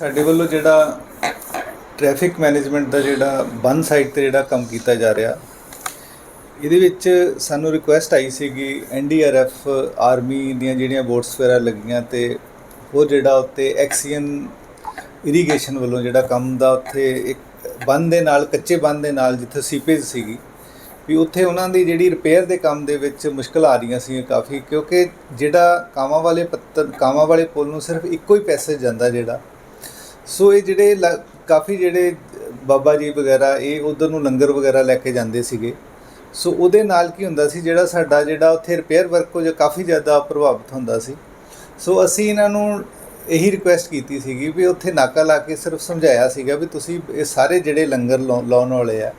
ਸਾਡੇ ਵੱਲੋਂ ਜਿਹੜਾ ਟ੍ਰੈਫਿਕ ਮੈਨੇਜਮੈਂਟ ਦਾ ਜਿਹੜਾ ਬੰਨ ਸਾਈਡ ਤੇ ਜਿਹੜਾ ਕੰਮ ਕੀਤਾ ਜਾ ਰਿਹਾ, ਇਹਦੇ ਵਿੱਚ ਸਾਨੂੰ ਰਿਕੁਐਸਟ ਆਈ ਸੀਗੀ ਐਨਡੀਆਰਐਫ ਆਰਮੀ ਦੀਆਂ ਜਿਹੜੀਆਂ ਬੋਟਸ ਵਗੈਰਾ ਲੱਗੀਆਂ ਤੇ ਉਹ ਜਿਹੜਾ ਉੱਤੇ ਐਕਸੀਅਨ ਇਰੀਗੇਸ਼ਨ ਵੱਲੋਂ ਜਿਹੜਾ ਕੰਮ ਦਾ ਉੱਥੇ ਇੱਕ ਬੰਨ ਦੇ ਨਾਲ, ਕੱਚੇ ਬੰਨ ਦੇ ਨਾਲ ਜਿੱਥੇ ਸੀਪੇਜ ਸੀਗੀ, ਵੀ ਉੱਥੇ ਉਹਨਾਂ ਦੀ ਜਿਹੜੀ ਰਿਪੇਅਰ ਦੇ ਕੰਮ ਦੇ ਵਿੱਚ ਮੁਸ਼ਕਲ ਆ ਰਹੀਆਂ ਸੀ ਕਾਫੀ, ਕਿਉਂਕਿ ਜਿਹੜਾ ਕਾਮਾਂ ਵਾਲੇ ਪੱਤਰ ਕਾਮਾਂ ਵਾਲੇ ਪੁਲ ਨੂੰ ਸਿਰਫ ਇੱਕੋ ਹੀ ਪੈਸੇਜ ਜਾਂਦਾ ਜਿਹੜਾ ਸੋ ਇਹ ਜਿਹੜੇ ਲ- ਕਾਫੀ ਜਿਹੜੇ ਬਾਬਾ ਜੀ ਵਗੈਰਾ, ਇਹ ਉਧਰ ਨੂੰ ਲੰਗਰ ਵਗੈਰਾ ਲੈ ਕੇ ਜਾਂਦੇ ਸੀਗੇ। ਸੋ ਉਹਦੇ ਨਾਲ ਕੀ ਹੁੰਦਾ ਸੀ, ਜਿਹੜਾ ਸਾਡਾ ਜਿਹੜਾ ਉੱਥੇ ਰਿਪੇਅਰ ਵਰਕ ਉਹ ਜੋ ਕਾਫੀ ਜ਼ਿਆਦਾ ਪ੍ਰਭਾਵਿਤ ਹੁੰਦਾ ਸੀ। ਸੋ ਅਸੀਂ ਇਹਨਾਂ ਨੂੰ ਇਹੀ ਰਿਕੁਐਸਟ ਕੀਤੀ ਸੀਗੀ ਵੀ ਉੱਥੇ ਨਾਕਾ ਲਾ ਕੇ ਸਿਰਫ ਸਮਝਾਇਆ ਸੀਗਾ ਵੀ ਤੁਸੀਂ ਇਹ ਸਾਰੇ ਜਿਹੜੇ ਲੰਗਰ ਲਾਉ- ਲਾਉਣ ਵਾਲੇ ਆ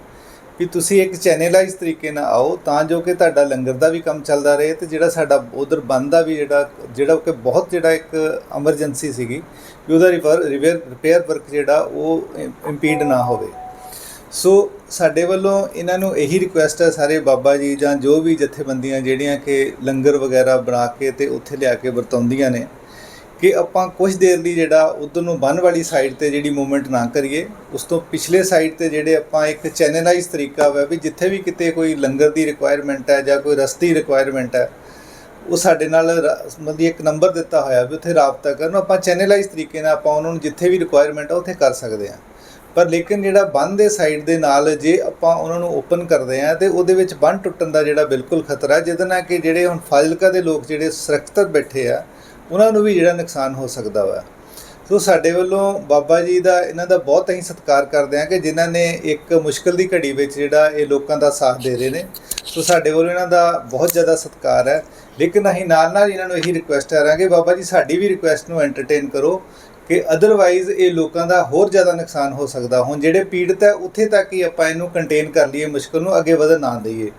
ਵੀ ਤੁਸੀਂ ਇੱਕ ਚੈਨਲਾਈਜ਼ ਤਰੀਕੇ ਨਾਲ ਆਓ, ਤਾਂ ਜੋ ਕਿ ਤੁਹਾਡਾ ਲੰਗਰ ਦਾ ਵੀ ਕੰਮ ਚੱਲਦਾ ਰਹੇ ਤੇ ਜਿਹੜਾ ਸਾਡਾ ਉਧਰ ਬੰਦ ਦਾ ਵੀ ਜਿਹੜਾ ਜਿਹੜਾ ਕਿ ਬਹੁਤ ਜਿਹੜਾ ਇੱਕ ਐਮਰਜੈਂਸੀ ਸੀਗੀ, ਵੀ ਉਹਦਾ ਰਿਪੇਅਰ ਰਿਪੇਅਰ ਵਰਕ ਜਿਹੜਾ ਉਹ ਇੰਪੀਡ ਨਾ ਹੋਵੇ। ਸੋ ਸਾਡੇ ਵੱਲੋਂ ਇਹਨਾਂ ਨੂੰ ਇਹੀ ਰਿਕੁਐਸਟ ਹੈ ਸਾਰੇ ਬਾਬਾ ਜੀ ਜਾਂ ਜੋ ਵੀ ਜਥੇਬੰਦੀਆਂ ਜਿਹੜੀਆਂ ਕਿ ਲੰਗਰ ਵਗੈਰਾ ਬਣਾ ਕੇ ਤੇ ਉੱਥੇ ਲਿਆ ਕੇ ਵਰਤਾਉਂਦੀਆਂ ਨੇ ਕਿ ਆਪਾਂ ਕੁਝ ਦੇਰ ਲਈ ਜਿਹੜਾ ਉਧਰ ਨੂੰ ਬੰਨ ਵਾਲੀ ਸਾਈਡ ਤੇ ਜਿਹੜੀ ਮੂਵਮੈਂਟ ਨਾ ਕਰੀਏ, ਉਸ ਤੋਂ ਪਿਛਲੇ ਸਾਈਡ ਤੇ ਜਿਹੜੇ ਆਪਾਂ ਇੱਕ ਚੈਨਲਾਈਜ਼ ਤਰੀਕਾ ਵਾ ਵੀ ਜਿੱਥੇ ਵੀ ਕਿਤੇ ਕੋਈ ਲੰਗਰ ਦੀ ਰਿਕੁਆਇਰਮੈਂਟ ਹੈ ਜਾਂ ਕੋਈ ਰਸਤੀ ਰਿਕੁਆਇਰਮੈਂਟ ਹੈ, ਉਹ ਸਾਡੇ ਨਾਲ ਰ- ਮਤਲਬ ਇੱਕ ਨੰਬਰ ਦਿੱਤਾ ਹੋਇਆ ਵੀ ਉੱਥੇ ਰਾਬਤਾ ਕਰਨ। ਆਪਾਂ ਚੈਨਲਾਈਜ਼ ਤਰੀਕੇ ਨਾਲ ਆਪਾਂ ਉਹਨਾਂ ਨੂੰ ਜਿੱਥੇ ਵੀ ਰਿਕੁਆਇਰਮੈਂਟ ਆ ਉੱਥੇ ਕਰ ਸਕਦੇ ਹਾਂ। ਪਰ ਲੇਕਿਨ ਜਿਹੜਾ ਬੰਦ ਦੇ ਸਾਈਡ ਦੇ ਨਾਲ ਜੇ ਆਪਾਂ ਉਹਨਾਂ ਨੂੰ ਓਪਨ ਕਰਦੇ ਆ ਤੇ ਉਹਦੇ ਵਿੱਚ ਬੰਨ ਟੁੱਟਣ ਦਾ ਜਿਹੜਾ ਬਿਲਕੁਲ ਖਤਰਾ, ਜਿਹਦੇ ਨਾਲ ਕਿ ਜਿਹੜੇ ਹੁਣ ਫਾਜ਼ਿਲਕਾ ਦੇ ਲੋਕ ਜਿਹੜੇ ਸੁਰੱਖਿਅਤ ਬੈਠੇ ਆ ਉਹਨਾਂ ਨੂੰ ਵੀ ਜਿਹੜਾ ਨੁਕਸਾਨ ਹੋ ਸਕਦਾ ਵਾ। ਸੋ ਸਾਡੇ ਵੱਲੋਂ ਬਾਬਾ ਜੀ ਦਾ, ਇਹਨਾਂ ਦਾ ਬਹੁਤ ਅਸੀਂ ਸਤਿਕਾਰ ਕਰਦੇ ਹਾਂ ਕਿ ਜਿਨ੍ਹਾਂ ਨੇ ਇੱਕ ਮੁਸ਼ਕਲ ਦੀ ਘੜੀ ਵਿੱਚ ਜਿਹੜਾ ਇਹ ਲੋਕਾਂ ਦਾ ਸਾਥ ਦੇ ਰਹੇ ਨੇ। ਸੋ ਸਾਡੇ ਵੱਲੋਂ ਇਹਨਾਂ ਦਾ ਬਹੁਤ ਜ਼ਿਆਦਾ ਸਤਿਕਾਰ ਹੈ। ਲੇਕਿਨ ਅਸੀਂ ਨਾਲ ਨਾਲ ਇਹਨਾਂ ਨੂੰ ਇਹੀ ਰਿਕੁਐਸਟ ਕਰਾਂਗੇ ਬਾਬਾ ਜੀ, ਸਾਡੀ ਵੀ ਰਿਕੁਐਸਟ ਨੂੰ ਐਂਟਰਟੇਨ ਕਰੋ ਕਿ ਅਦਰਵਾਈਜ਼ ਇਹ ਲੋਕਾਂ ਦਾ ਹੋਰ ਜ਼ਿਆਦਾ ਨੁਕਸਾਨ ਹੋ ਸਕਦਾ। ਹੁਣ ਜਿਹੜੇ ਪੀੜਤ ਹੈ, ਉੱਥੇ ਤੱਕ ਹੀ ਆਪਾਂ ਇਹਨੂੰ ਕੰਟੇਨ ਕਰ ਲਈਏ, ਮੁਸ਼ਕਲ ਨੂੰ ਅੱਗੇ ਵਧਣ ਨਾ ਦਈਏ।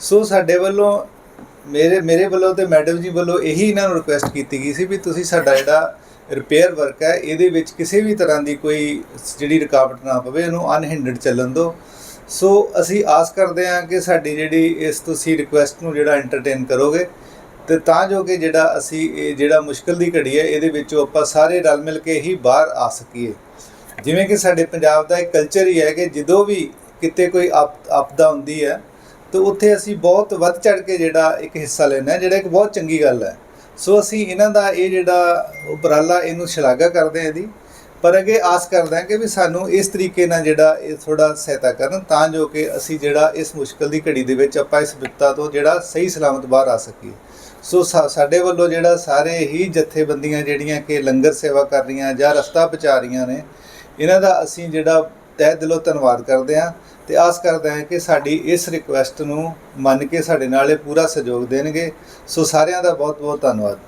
ਸੋ ਸਾਡੇ ਵੱਲੋਂ ਮੇਰੇ ਮੇਰੇ ਵੱਲੋਂ ਤੇ ਮੈਡਮ ਜੀ ਵੱਲੋਂ ਇਹੀ ਇਹਨਾਂ ਨੂੰ ਰਿਕੁਐਸਟ ਕੀਤੀ ਗਈ ਸੀ ਵੀ ਤੁਸੀਂ ਸਾਡਾ ਜਿਹੜਾ ਰਿਪੇਅਰ ਵਰਕ ਹੈ, ਇਹਦੇ ਵਿੱਚ ਕਿਸੇ ਵੀ ਤਰ੍ਹਾਂ ਦੀ ਕੋਈ ਜਿਹੜੀ ਰੁਕਾਵਟ ਨਾ ਪਵੇ, ਇਹਨੂੰ ਅਨਹਿੰਡਰਡ ਚੱਲਣ ਦਿਓ। ਸੋ ਅਸੀਂ ਆਸ ਕਰਦੇ ਹਾਂ ਕਿ ਸਾਡੀ ਜਿਹੜੀ ਇਸ ਤੁਸੀਂ ਰਿਕੁਐਸਟ ਨੂੰ ਜਿਹੜਾ ਐਂਟਰਟੇਨ ਕਰੋਗੇ, ਤੇ ਤਾਂ ਜੋ ਕਿ ਜਿਹੜਾ ਅਸੀਂ, ਇਹ ਜਿਹੜਾ ਮੁਸ਼ਕਲ ਦੀ ਘੜੀ ਹੈ, ਇਹਦੇ ਵਿੱਚੋਂ ਆਪਾਂ ਸਾਰੇ ਰਲ ਮਿਲ ਕੇ ਹੀ ਬਾਹਰ ਆ ਸਕੀਏ। ਜਿਵੇਂ ਕਿ ਸਾਡੇ ਪੰਜਾਬ ਦਾ ਇੱਕ ਕਲਚਰ ਹੀ ਹੈ ਕਿ ਜਦੋਂ ਵੀ ਕਿਤੇ ਕੋਈ ਆਪ- ਆਪਦਾ ਹੁੰਦੀ ਹੈ ਤਾਂ ਉੱਥੇ ਅਸੀਂ ਬਹੁਤ ਵੱਧ ਚੜ ਕੇ ਜਿਹੜਾ ਇੱਕ ਹਿੱਸਾ ਲੈਣਾ ਹੈ, ਜਿਹੜਾ ਇੱਕ ਬਹੁਤ ਚੰਗੀ ਗੱਲ ਹੈ। ਸੋ ਅਸੀਂ ਇਹਨਾਂ ਦਾ ਇਹ ਜਿਹੜਾ ਉਪਰਾਲਾ ਇਹਨੂੰ ਸ਼ਲਾਘਾ ਕਰਦੇ ਹਾਂ ਇਹਦੀ। ਪਰ ਅੱਗੇ ਆਸ ਕਰਦੇ ਹਾਂ ਕਿ ਵੀ ਸਾਨੂੰ ਇਸ ਤਰੀਕੇ ਨਾਲ ਜਿਹੜਾ ਇਹ ਥੋੜਾ ਸਹਾਇਤਾ ਕਰਨ ਤਾਂ ਜੋ ਕਿ ਅਸੀਂ ਜਿਹੜਾ ਇਸ ਮੁਸ਼ਕਲ ਦੀ ਘੜੀ ਦੇ ਵਿੱਚ ਆਪਾਂ ਇਸ ਵਿਪਤਾ ਤੋਂ ਜਿਹੜਾ ਸਹੀ ਸਲਾਮਤ ਬਾਹਰ ਆ ਸਕੀਏ। ਸੋ ਸਾਡੇ ਵੱਲੋਂ ਜਿਹੜਾ ਸਾਰੇ ਹੀ ਜਥੇਬੰਦੀਆਂ ਜਿਹੜੀਆਂ ਕਿ ਲੰਗਰ ਸੇਵਾ ਕਰ ਰਹੀਆਂ ਜਾਂ ਰਸਤਾ ਬਚਾ ਰਹੀਆਂ ਨੇ, ਇਹਨਾਂ ਦਾ ਅਸੀਂ ਜਿਹੜਾ ਤਹਿ ਦਿਲੋਂ ਧੰਨਵਾਦ ਕਰਦੇ ਹਾਂ ਤੇ ਆਸ ਕਰਦੇ ਹਾਂ ਕਿ ਸਾਡੀ ਇਸ ਰਿਕੁਐਸਟ ਨੂੰ ਮੰਨ ਕੇ ਸਾਡੇ ਨਾਲ ਇਹ ਪੂਰਾ ਸਹਿਯੋਗ ਦੇਣਗੇ। ਸੋ ਸਾਰਿਆਂ ਦਾ ਬਹੁਤ ਬਹੁਤ ਧੰਨਵਾਦ।